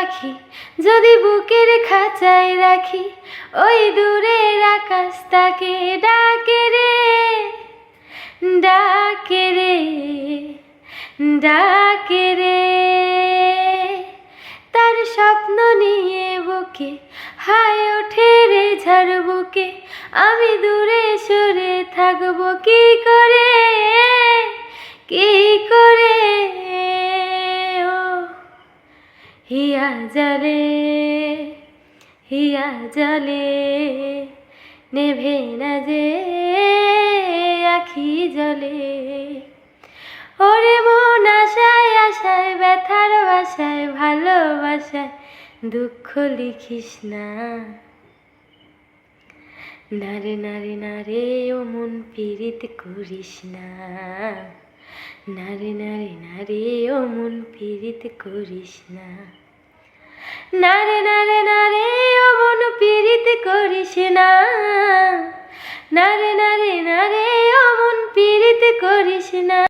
পাখি যদি বুকের খাঁচায় রাখি, ওই দূরের আকাশ তাকে ডাকে রে ডাকে রে ডাকে রে। তার স্বপ্ন নিয়ে বুকে হায় ওঠে রে ঝাড় বুকে, আমি দূরে সরে থাকব কি করে কি করে হিয়া জলে হিয়া জলে নেভে না যে আখি জলে। ওরে মন আশায় আশায়, ব্যথার বাসায়, ভালোবাসায় দুঃখ লিখিস না। নারে নারে নারে, ও মন পীড়িত করিস না। নারে নারে নারে, ও মন পীড়িত করিস না। নারে নারে নারে, ও মন পীড়িত করিস না। নারে নারে নারে, ও মন পীড়িত করিস না।